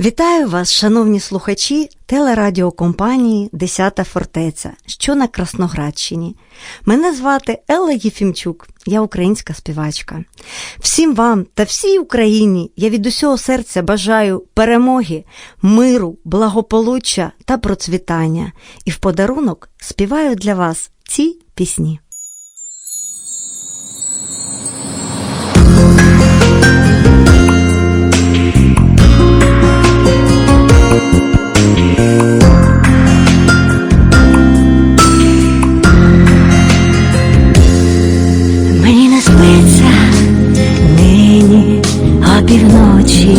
Вітаю вас, шановні слухачі телерадіокомпанії Десята фортеця, що на Красноградщині. Мене звати Елла Єфімчук, я українська співачка. Всім вам та всій Україні я від усього серця бажаю перемоги, миру, благополуччя та процвітання. І в подарунок співаю для вас ці пісні. півночі,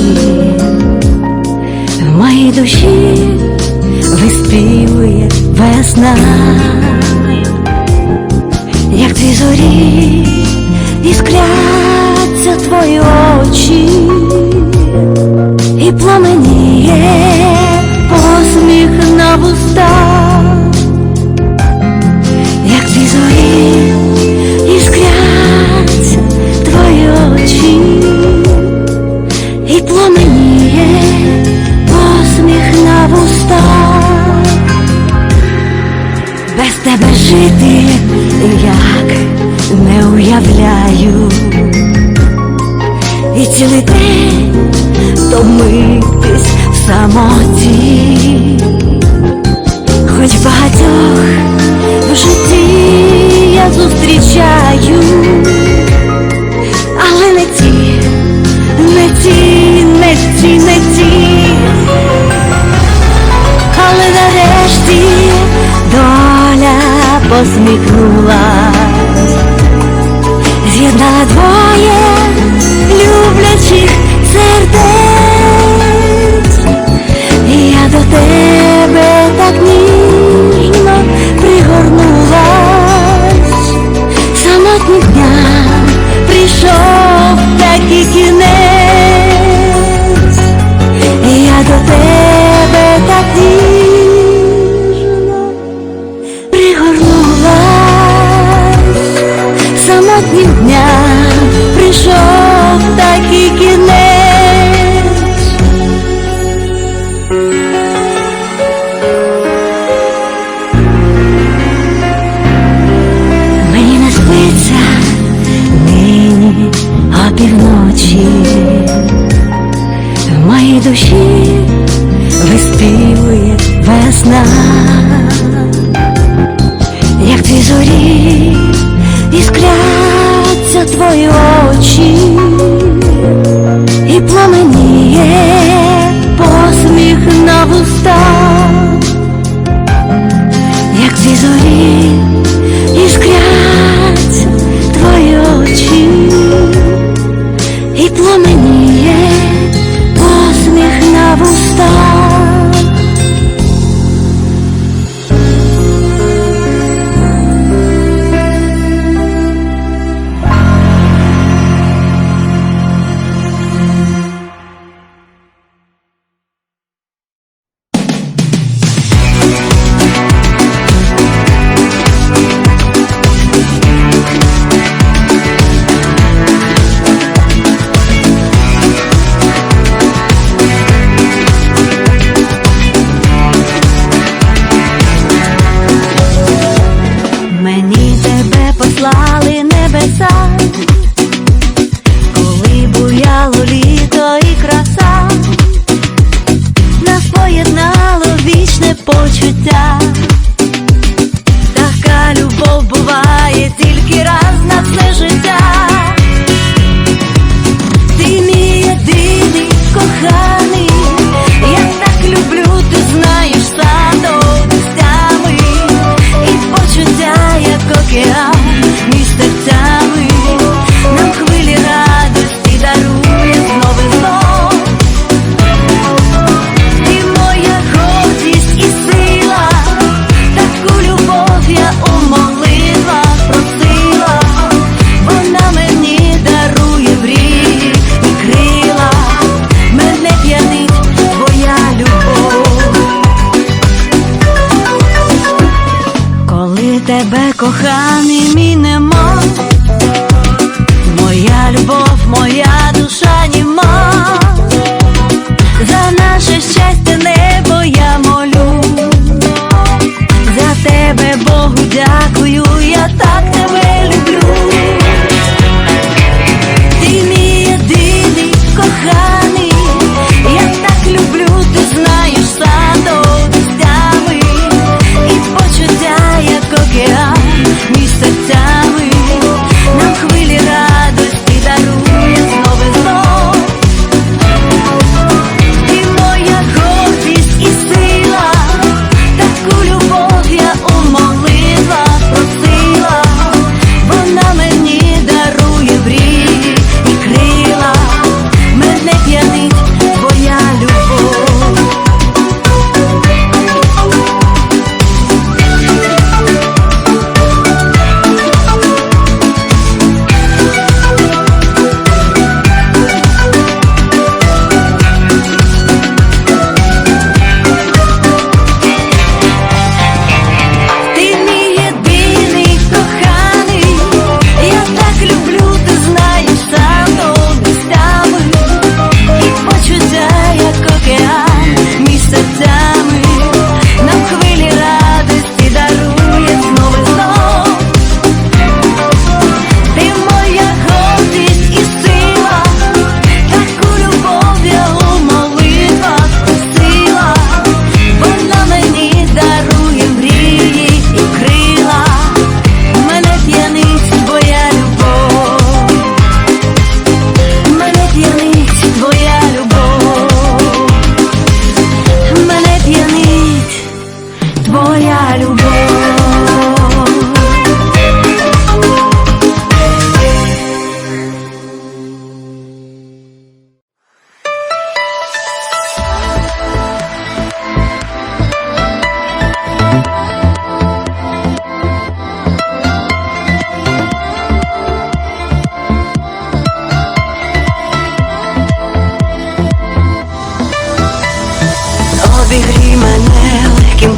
в моїй душі виспівує весна, як ти зорі іскряться твої очі тебе жити, як не уявляю, і цілий день томитись в самоті, хоч багатьох в житті я зустрічаю. посміхнулась, з'єднала двоє.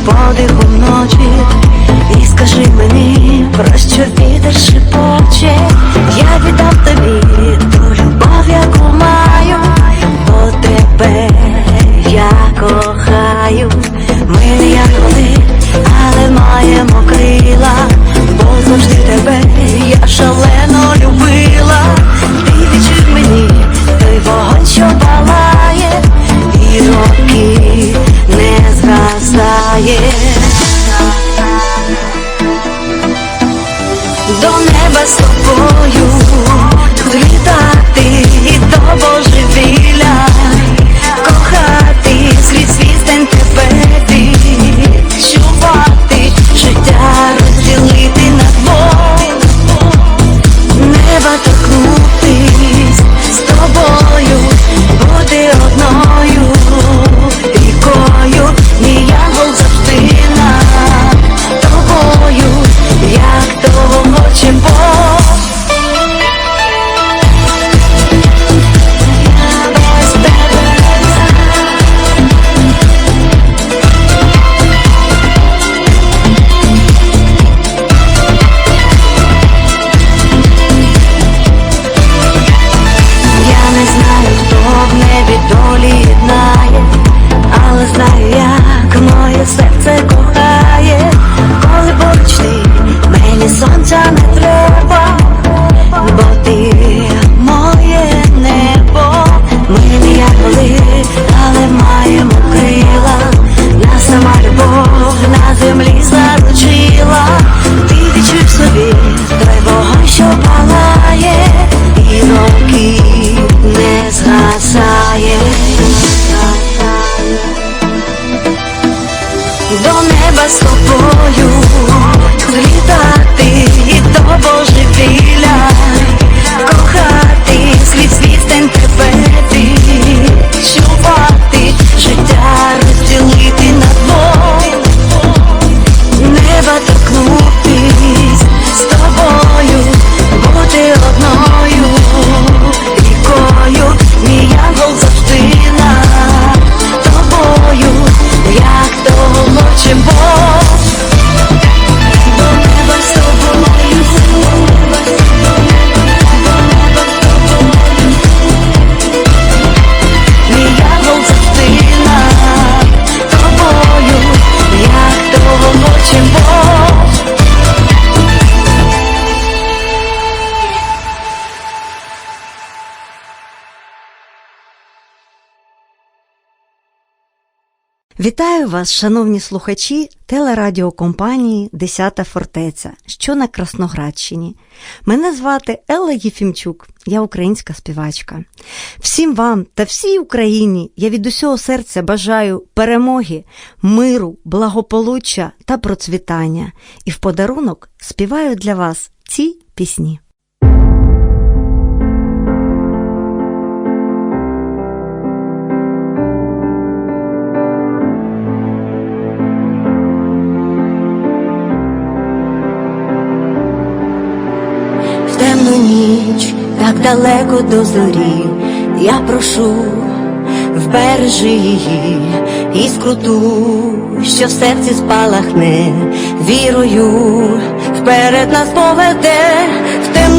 подиху вночі. І скажи мені, про що вітер шепоче. Я віддав тобі ту любов, яку маю, бо тебе я кохаю, ми не як вони, але маємо крила, бо завжди тебе я шале. До неба з тобою літати до божевілля, кохати скрізь вістень тебе. Вітаю вас, шановні слухачі телерадіокомпанії Десята фортеця, що на Красноградщині. Мене звати Елла Єфімчук, я українська співачка. Всім вам та всій Україні я від усього серця бажаю перемоги, миру, благополуччя та процвітання. І в подарунок співаю для вас ці пісні. Далеко до зорі, я прошу, вбережи її іскру ту, що в серці спалахне, вірою, вперед нас поведе, в темну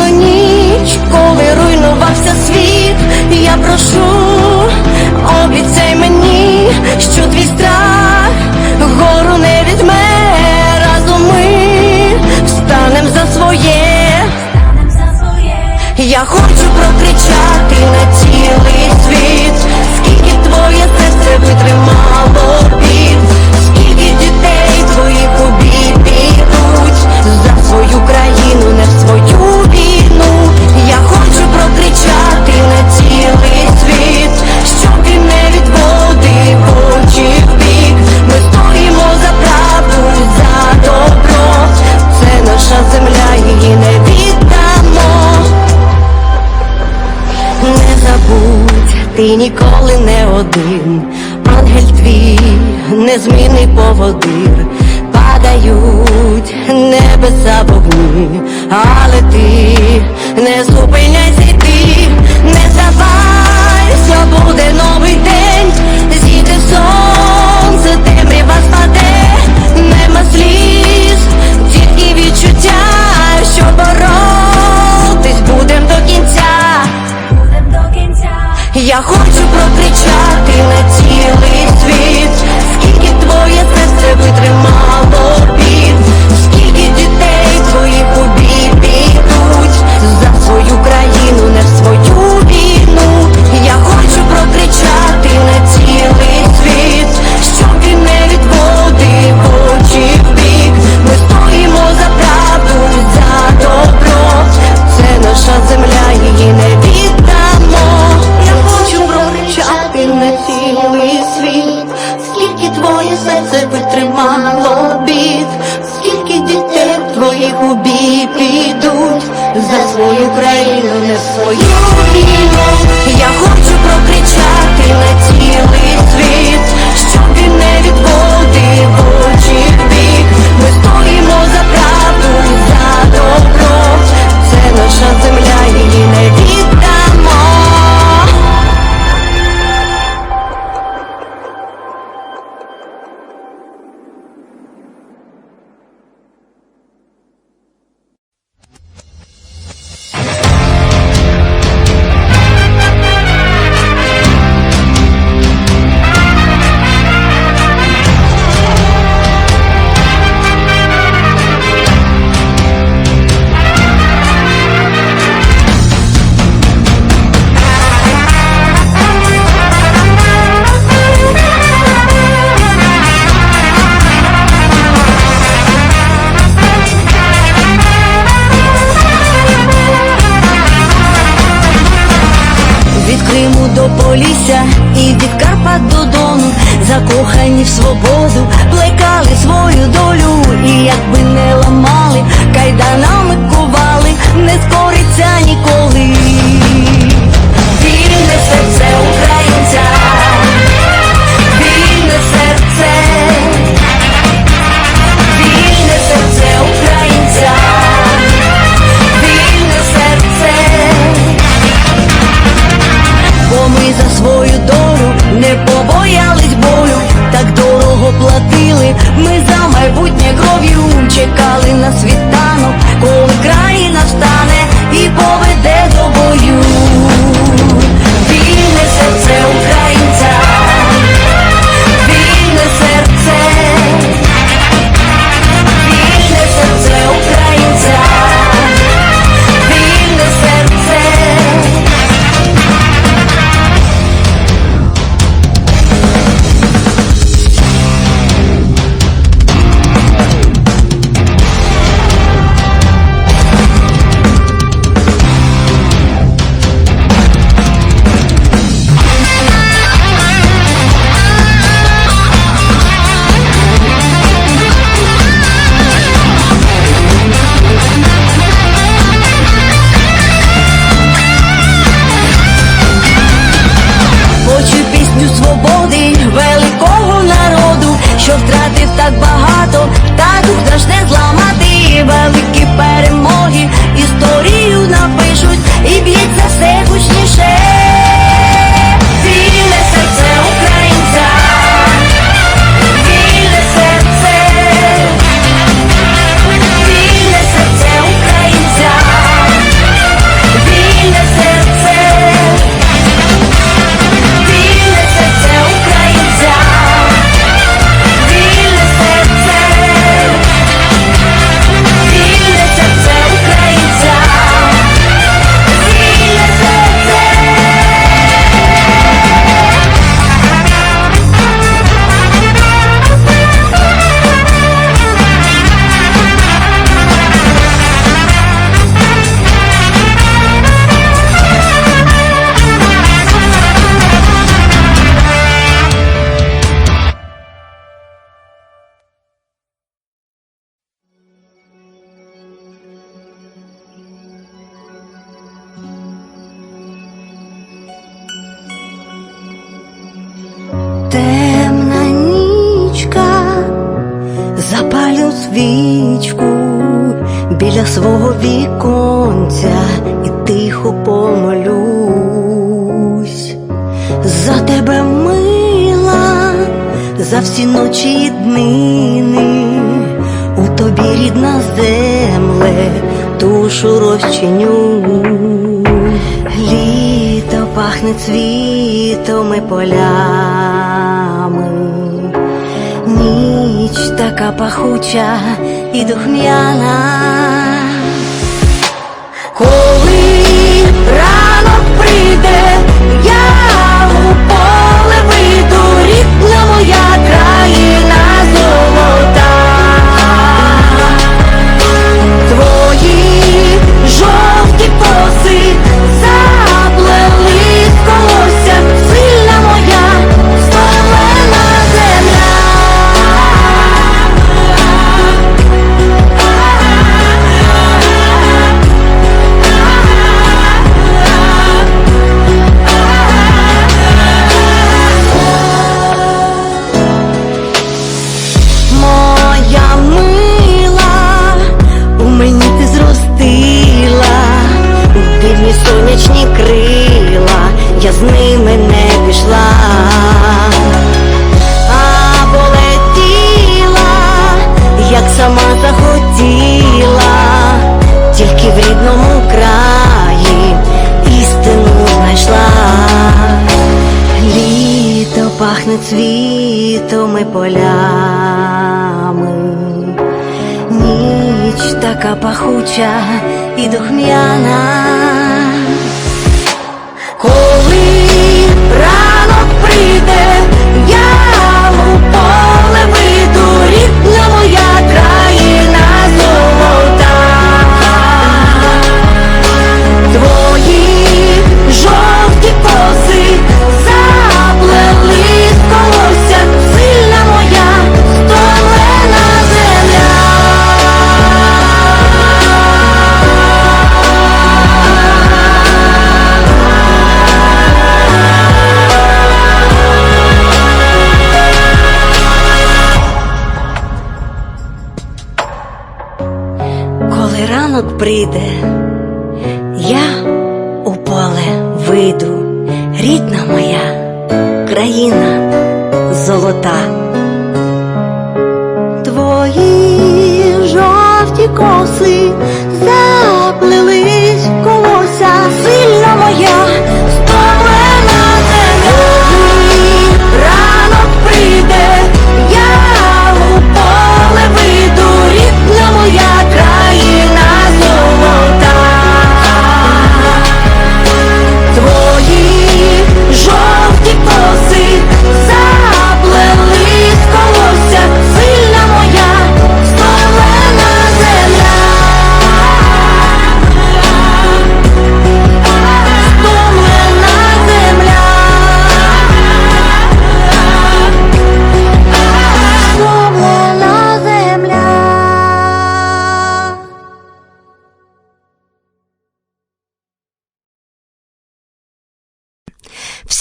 ти ніколи не один, ангель твій, незмінний поводир, падають небеса вогні, але ти не зупиняйся йти, не здавайся, буде новий день, зійде сонце, темрява спаде, нема сліз, тільки відчуття, що боротись Я хочу прокричати на цілий світ, скільки твоє серце витримало у бій підуть за свою країну, не свою війну. Я хочу прокричати на цілий світ, щоб він не відводив очі в бік. Ми стоїмо за правду, за добро. Це наша земля, її не так багато, та тут страшне. свого віконця і тихо помолюсь, за тебе мила, за всі ночі і днини, у тобі рідна земле, душу розчиню, літо пахне цвітом і полями. Ніч така пахуча і духмяна. світом і полями, ніч така пахуча і духмяна. рідна моя країна золота, твої жовті коси заплились колося, сильна моя.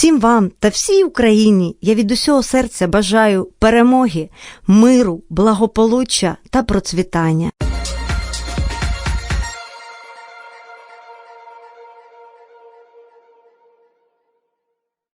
Всім вам та всій Україні я від усього серця бажаю перемоги, миру, благополуччя та процвітання.